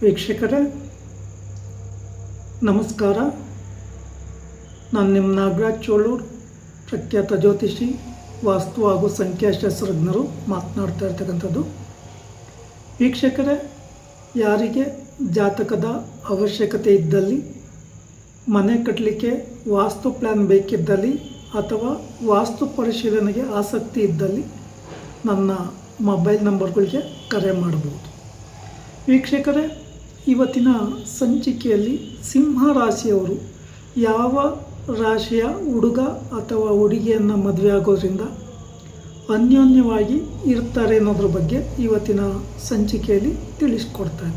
ವೀಕ್ಷಕರೇ, ನಮಸ್ಕಾರ. ನಾನು ನಿಮ್ಮ ನಾಗರಾಜ್ ಚೋಳೂರು, ಪ್ರಖ್ಯಾತ ಜ್ಯೋತಿಷಿ, ವಾಸ್ತು ಹಾಗೂ ಸಂಖ್ಯಾಶಾಸ್ತ್ರಜ್ಞರು ಮಾತನಾಡ್ತಾ ಇರ್ತಕ್ಕಂಥದ್ದು. ವೀಕ್ಷಕರೇ, ಯಾರಿಗೆ ಜಾತಕದ ಅವಶ್ಯಕತೆ ಇದ್ದಲ್ಲಿ, ಮನೆ ಕಟ್ಟಲಿಕ್ಕೆ ವಾಸ್ತು ಪ್ಲ್ಯಾನ್ ಬೇಕಿದ್ದಲ್ಲಿ ಅಥವಾ ವಾಸ್ತು ಪರಿಶೀಲನೆಗೆ ಆಸಕ್ತಿ ಇದ್ದಲ್ಲಿ ನನ್ನ ಮೊಬೈಲ್ ನಂಬರ್ಗಳಿಗೆ ಕರೆ ಮಾಡಬಹುದು. ವೀಕ್ಷಕರೇ ಇವತ್ತಿನ ಸಂಚಿಕೆಯಲ್ಲಿ ಸಿಂಹ ರಾಶಿಯವರು ಯಾವ ರಾಶಿಯ ಹುಡುಗ ಅಥವಾ ಹುಡುಗಿಯನ್ನು ಮದುವೆ ಆಗೋದ್ರಿಂದ ಅನ್ಯೋನ್ಯವಾಗಿ ಇರ್ತಾರೆ ಅನ್ನೋದ್ರ ಬಗ್ಗೆ ಇವತ್ತಿನ ಸಂಚಿಕೆಯಲ್ಲಿ ತಿಳಿಸ್ಕೊಡ್ತಾ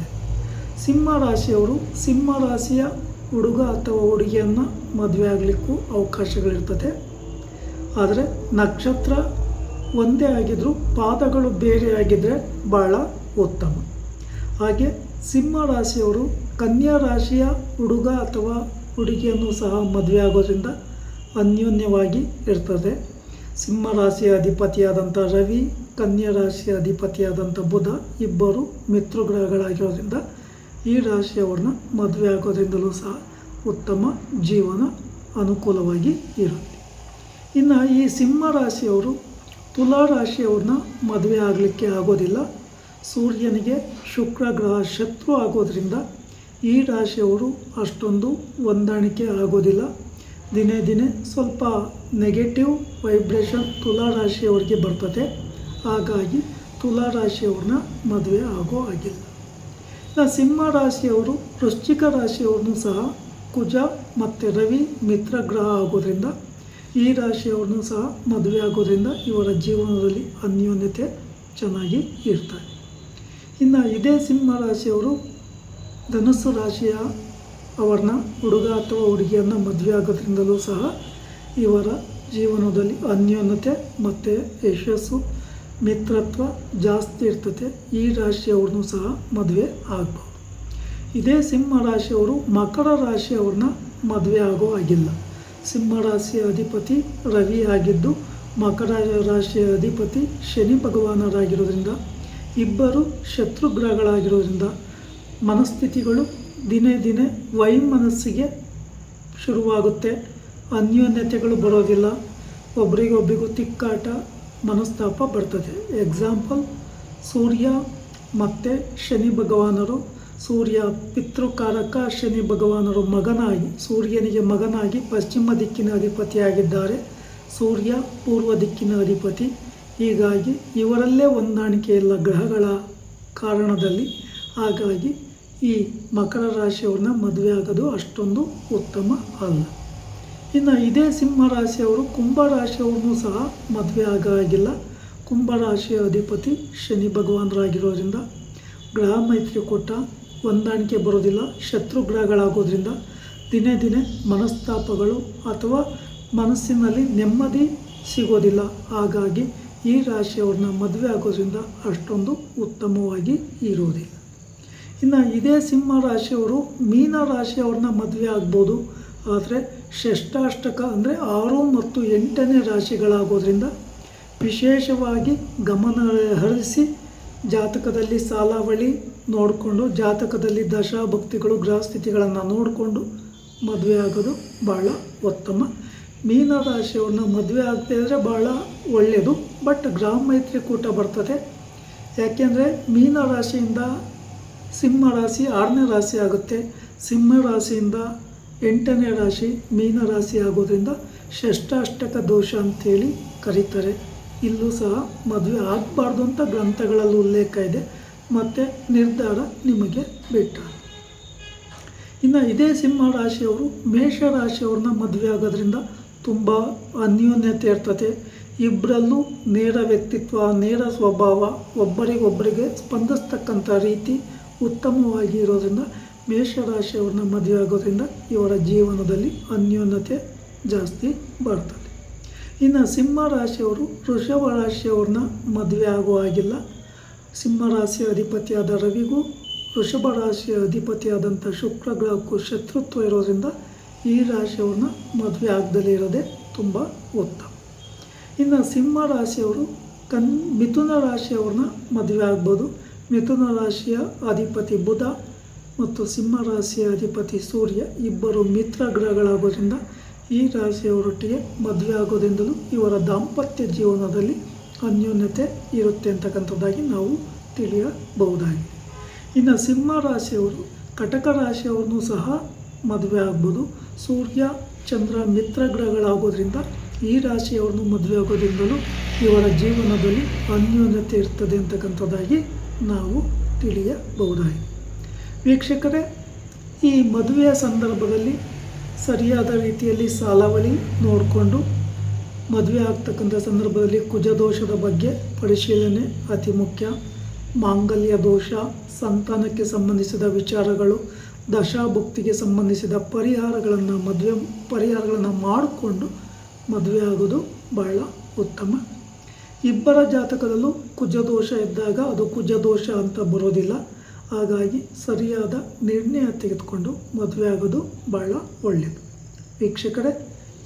ಸಿಂಹ ರಾಶಿಯವರು ಸಿಂಹ ರಾಶಿಯ ಹುಡುಗ ಅಥವಾ ಹುಡುಗಿಯನ್ನು ಮದುವೆ ಆಗಲಿಕ್ಕೂ ಅವಕಾಶಗಳಿರ್ತದೆ. ಆದರೆ ನಕ್ಷತ್ರ ಒಂದೇ ಆಗಿದ್ದರೂ ಪಾದಗಳು ಬೇರೆ ಆಗಿದ್ದರೆ ಭಾಳ ಉತ್ತಮ. ಹಾಗೆ ಸಿಂಹ ರಾಶಿಯವರು ಕನ್ಯಾ ರಾಶಿಯ ಹುಡುಗ ಅಥವಾ ಹುಡುಗಿಯನ್ನು ಸಹ ಮದುವೆ ಆಗೋದ್ರಿಂದ ಅನ್ಯೋನ್ಯವಾಗಿ ಇರ್ತದೆ. ಸಿಂಹ ರಾಶಿಯ ಅಧಿಪತಿಯಾದಂಥ ರವಿ, ಕನ್ಯಾ ರಾಶಿಯ ಅಧಿಪತಿಯಾದಂಥ ಬುಧ ಇಬ್ಬರು ಮಿತ್ರಗ್ರಹಗಳಾಗಿರೋದ್ರಿಂದ ಈ ರಾಶಿಯವ್ರನ್ನ ಮದುವೆ ಆಗೋದ್ರಿಂದಲೂ ಸಹ ಉತ್ತಮ ಜೀವನ ಅನುಕೂಲವಾಗಿ ಇರುತ್ತೆ. ಇನ್ನು ಈ ಸಿಂಹ ರಾಶಿಯವರು ತುಲಾ ರಾಶಿಯವ್ರನ್ನ ಮದುವೆ ಆಗಲಿಕ್ಕೆ ಆಗೋದಿಲ್ಲ. ಸೂರ್ಯನಿಗೆ ಶುಕ್ರ ಗ್ರಹ ಶತ್ರು ಆಗೋದ್ರಿಂದ ಈ ರಾಶಿಯವರು ಅಷ್ಟೊಂದು ಹೊಂದಾಣಿಕೆ ಆಗೋದಿಲ್ಲ. ದಿನೇ ದಿನೇ ಸ್ವಲ್ಪ ನೆಗೆಟಿವ್ ವೈಬ್ರೇಷನ್ ತುಲಾ ರಾಶಿಯವರಿಗೆ ಬರ್ತದೆ. ಹಾಗಾಗಿ ತುಲಾ ರಾಶಿಯವ್ರನ್ನ ಮದುವೆ ಆಗೋ ಆಗಿಲ್ಲ ಇನ್ನು ಸಿಂಹ ರಾಶಿಯವರು ವೃಶ್ಚಿಕ ರಾಶಿಯವ್ರನ್ನೂ ಸಹ ಕುಜ ಮತ್ತು ರವಿ ಮಿತ್ರ ಗ್ರಹ ಆಗೋದ್ರಿಂದ ಈ ರಾಶಿಯವ್ರನ್ನೂ ಸಹ ಮದುವೆ ಆಗೋದ್ರಿಂದ ಇವರ ಜೀವನದಲ್ಲಿ ಅನ್ಯೋನ್ಯತೆ ಚೆನ್ನಾಗಿ ಇರ್ತಾರೆ ಇನ್ನು ಇದೇ ಸಿಂಹ ರಾಶಿಯವರು ಧನಸ್ಸು ರಾಶಿಯ ಅವರನ್ನ ಹುಡುಗ ಅಥವಾ ಹುಡುಗಿಯನ್ನು ಮದುವೆ ಆಗೋದ್ರಿಂದಲೂ ಸಹ ಇವರ ಜೀವನದಲ್ಲಿ ಅನ್ಯೋನ್ಯತೆ ಮತ್ತು ಯಶಸ್ಸು, ಮಿತ್ರತ್ವ ಜಾಸ್ತಿ ಇರ್ತದೆ. ಈ ರಾಶಿಯವ್ರನ್ನೂ ಸಹ ಮದುವೆ ಆಗ್ಬೋದು. ಇದೇ ಸಿಂಹ ರಾಶಿಯವರು ಮಕರ ರಾಶಿಯವ್ರನ್ನ ಮದುವೆ ಆಗೋ ಆಗಿಲ್ಲ ಸಿಂಹ ರಾಶಿಯ ಅಧಿಪತಿ ರವಿ ಆಗಿದ್ದು, ಮಕರ ರಾಶಿಯ ಅಧಿಪತಿ ಶನಿ ಭಗವಾನರಾಗಿರೋದ್ರಿಂದ ಇಬ್ಬರು ಶತ್ರುಗ್ರಹಗಳಾಗಿರೋದ್ರಿಂದ ಮನಸ್ಥಿತಿಗಳು ದಿನೇ ದಿನೇ ವೈಮನಸ್ಸಿಗೆ ಶುರುವಾಗುತ್ತೆ. ಅನ್ಯೋನ್ಯತೆಗಳು ಬರೋದಿಲ್ಲ. ಒಬ್ರಿಗೊಬ್ರಿಗೂ ತಿಕ್ಕಾಟ, ಮನಸ್ತಾಪ ಬರ್ತದೆ. ಎಕ್ಸಾಂಪಲ್ ಸೂರ್ಯ ಮತ್ತು ಶನಿ ಭಗವಾನರು. ಸೂರ್ಯ ಪಿತೃಕಾರಕ, ಶನಿ ಭಗವಾನರು ಮಗನಾಗಿ, ಸೂರ್ಯನಿಗೆ ಮಗನಾಗಿ ಪಶ್ಚಿಮ ದಿಕ್ಕಿನ ಅಧಿಪತಿಯಾಗಿದ್ದಾರೆ. ಸೂರ್ಯ ಪೂರ್ವ ದಿಕ್ಕಿನ ಅಧಿಪತಿ. ಹೀಗಾಗಿ ಇವರಲ್ಲೇ ಹೊಂದಾಣಿಕೆ ಇಲ್ಲ ಗ್ರಹಗಳ ಕಾರಣದಲ್ಲಿ ಹಾಗಾಗಿ ಈ ಮಕರ ರಾಶಿಯವ್ರನ್ನ ಮದುವೆ ಆಗೋದು ಅಷ್ಟೊಂದು ಉತ್ತಮ ಅಲ್ಲ. ಇನ್ನು ಇದೇ ಸಿಂಹ ರಾಶಿಯವರು ಕುಂಭ ರಾಶಿಯವ್ರನ್ನೂ ಸಹ ಮದುವೆ ಆಗಾಗಿಲ್ಲ ಕುಂಭ ರಾಶಿಯ ಅಧಿಪತಿ ಶನಿ ಭಗವಾನರಾಗಿರೋದ್ರಿಂದ, ಗ್ರಹ ಮೈತ್ರಿಕೂಟ ಹೊಂದಾಣಿಕೆ ಬರೋದಿಲ್ಲ, ಶತ್ರು ಗ್ರಹಗಳಾಗೋದ್ರಿಂದ ದಿನೇ ದಿನೇ ಮನಸ್ತಾಪಗಳು ಅಥವಾ ಮನಸ್ಸಿನಲ್ಲಿ ನೆಮ್ಮದಿ ಸಿಗೋದಿಲ್ಲ. ಹಾಗಾಗಿ ಈ ರಾಶಿಯವ್ರನ್ನ ಮದುವೆ ಆಗೋದ್ರಿಂದ ಅಷ್ಟೊಂದು ಉತ್ತಮವಾಗಿ ಇರೋದಿಲ್ಲ. ಇನ್ನು ಇದೇ ಸಿಂಹ ರಾಶಿಯವರು ಮೀನ ರಾಶಿಯವ್ರನ್ನ ಮದುವೆ ಆಗ್ಬೋದು. ಆದರೆ ಷಷ್ಟಾಷ್ಟಕ ಅಂದರೆ ಆರು ಮತ್ತು ಎಂಟನೇ ರಾಶಿಗಳಾಗೋದ್ರಿಂದ ವಿಶೇಷವಾಗಿ ಗಮನ ಹರಿಸಿ ಜಾತಕದಲ್ಲಿ ಸಾಲಾವಳಿ ನೋಡಿಕೊಂಡು ಜಾತಕದಲ್ಲಿ ದಶಾಭಕ್ತಿಗಳು ಗೃಹಸ್ಥಿತಿಗಳನ್ನು ನೋಡಿಕೊಂಡು ಮದುವೆ ಆಗೋದು ಭಾಳ ಉತ್ತಮ ಮೀನ ರಾಶಿಯವ್ರನ್ನ ಮದುವೆ ಆಗದೆ ಇದ್ದರೆ ಭಾಳ ಒಳ್ಳೆಯದು ಬಟ್ ಗ್ರಾಮ ಮೈತ್ರಿಕೂಟ ಬರ್ತದೆ. ಯಾಕೆಂದರೆ ಮೀನ ರಾಶಿಯಿಂದ ಸಿಂಹ ರಾಶಿ ಆರನೇ ರಾಶಿ ಆಗುತ್ತೆ. ಸಿಂಹ ರಾಶಿಯಿಂದ ಎಂಟನೇ ರಾಶಿ ಮೀನ ರಾಶಿ ಆಗೋದ್ರಿಂದ ಷಷ್ಠಾಷ್ಟಕ ದೋಷ ಅಂತೇಳಿ ಕರೀತಾರೆ. ಇಲ್ಲೂ ಸಹ ಮದುವೆ ಆಗಬಾರ್ದು ಅಂತ ಗ್ರಂಥಗಳಲ್ಲಿ ಉಲ್ಲೇಖ ಇದೆ. ಮತ್ತು ನಿರ್ಧಾರ ನಿಮಗೆ ಬಿಟ್ಟ. ಇನ್ನು ಇದೇ ಸಿಂಹ ರಾಶಿಯವರು ಮೇಷ ರಾಶಿಯವ್ರನ್ನ ಮದುವೆ ಆಗೋದ್ರಿಂದ ತುಂಬ ಅನ್ಯೋನ್ಯತೆ ಇರ್ತದೆ. ಇಬ್ಬರಲ್ಲೂ ನೇರ ವ್ಯಕ್ತಿತ್ವ, ನೇರ ಸ್ವಭಾವ, ಒಬ್ಬರಿಗೊಬ್ಬರಿಗೆ ಸ್ಪಂದಿಸ್ತಕ್ಕಂಥ ರೀತಿ ಉತ್ತಮವಾಗಿ ಇರೋದರಿಂದ ಮೇಷರಾಶಿಯವ್ರನ್ನ ಮದುವೆ ಆಗೋದ್ರಿಂದ ಇವರ ಜೀವನದಲ್ಲಿ ಅನ್ಯೋನ್ಯತೆ ಜಾಸ್ತಿ ಬರ್ತದೆ. ಇನ್ನು ಸಿಂಹ ರಾಶಿಯವರು ಋಷಭ ರಾಶಿಯವ್ರನ್ನ ಮದುವೆ ಆಗೋ ಹಾಗಿಲ್ಲ. ಸಿಂಹ ರಾಶಿಯ ಅಧಿಪತಿಯಾದ ರವಿಗೂ ವೃಷಭ ರಾಶಿಯ ಅಧಿಪತಿಯಾದಂಥ ಶುಕ್ರ ಗ್ರಹಕ್ಕೂ ಶತ್ರುತ್ವ ಇರೋದ್ರಿಂದ ಈ ರಾಶಿಯವ್ರನ್ನ ಮದುವೆ ಆಗದಲ್ಲೇ ಇರೋದೇ ತುಂಬ ಉತ್ತಮ ಇನ್ನು ಸಿಂಹ ರಾಶಿಯವರು ಕನ್, ಮಿಥುನ ರಾಶಿಯವ್ರನ್ನ ಮದುವೆ ಆಗ್ಬೋದು. ಮಿಥುನ ರಾಶಿಯ ಅಧಿಪತಿ ಬುಧ ಮತ್ತು ಸಿಂಹ ರಾಶಿಯ ಅಧಿಪತಿ ಸೂರ್ಯ ಇಬ್ಬರು ಮಿತ್ರ ಗ್ರಹಗಳಾಗೋದ್ರಿಂದ ಈ ರಾಶಿಯವರೊಟ್ಟಿಗೆ ಮದುವೆ ಆಗೋದ್ರಿಂದಲೂ ಇವರ ದಾಂಪತ್ಯ ಜೀವನದಲ್ಲಿ ಅನ್ಯೋನ್ಯತೆ ಇರುತ್ತೆ ಅಂತಕ್ಕಂಥದ್ದಾಗಿ ನಾವು ತಿಳಿಯಬಹುದಾಗಿದೆ. ಇನ್ನು ಸಿಂಹ ರಾಶಿಯವರು ಕಟಕ ರಾಶಿಯವ್ರನ್ನೂ ಸಹ ಮದುವೆ ಆಗ್ಬೋದು. ಸೂರ್ಯ, ಚಂದ್ರ ಮಿತ್ರ ಗ್ರಹಗಳಾಗೋದ್ರಿಂದ ಈ ರಾಶಿಯವ್ರನ್ನು ಮದುವೆ ಆಗೋದ್ರಿಂದಲೂ ಇವರ ಜೀವನದಲ್ಲಿ ಅನ್ಯೋನ್ಯತೆ ಇರ್ತದೆ ಅಂತಕ್ಕಂಥದ್ದಾಗಿ ನಾವು ತಿಳಿಯಬಹುದಾಗಿದೆ. ವೀಕ್ಷಕರೇ, ಈ ಮದುವೆಯ ಸಂದರ್ಭದಲ್ಲಿ ಸರಿಯಾದ ರೀತಿಯಲ್ಲಿ ಸಾಲಾವಳಿ ನೋಡಿಕೊಂಡು ಮದುವೆ ಆಗ್ತಕ್ಕಂಥ ಸಂದರ್ಭದಲ್ಲಿ ಕುಜದೋಷದ ಬಗ್ಗೆ ಪರಿಶೀಲನೆ ಅತಿ ಮುಖ್ಯ ಮಾಂಗಲ್ಯ ದೋಷ, ಸಂತಾನಕ್ಕೆ ಸಂಬಂಧಿಸಿದ ವಿಚಾರಗಳು ದಶಾಭುಕ್ತಿಗೆ ಸಂಬಂಧಿಸಿದ ಪರಿಹಾರಗಳನ್ನು ಮದುವೆ, ಪರಿಹಾರಗಳನ್ನು ಮಾಡಿಕೊಂಡು ಮದುವೆ ಆಗೋದು ಬಹಳ ಉತ್ತಮ. ಇಬ್ಬರ ಜಾತಕದಲ್ಲೂ ಕುಜದೋಷ ಇದ್ದಾಗ ಅದು ಕುಜದೋಷ ಅಂತ ಬರೋದಿಲ್ಲ. ಹಾಗಾಗಿ ಸರಿಯಾದ ನಿರ್ಣಯ ತೆಗೆದುಕೊಂಡು ಮದುವೆ ಆಗೋದು ಬಹಳ ಒಳ್ಳೆಯದು ವೀಕ್ಷಕರೇ,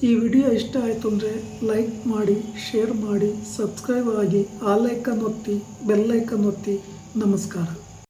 ಈ ವಿಡಿಯೋ ಇಷ್ಟ ಆಯಿತು ಅಂದರೆ ಲೈಕ್ ಮಾಡಿ, ಶೇರ್ ಮಾಡಿ, ಸಬ್ಸ್ಕ್ರೈಬ್ ಆಗಿ, ಆ ಲೈಕನ್ ಒತ್ತಿ ಬೆಲ್ಲೈಕನ್ ಒತ್ತಿ. ನಮಸ್ಕಾರ.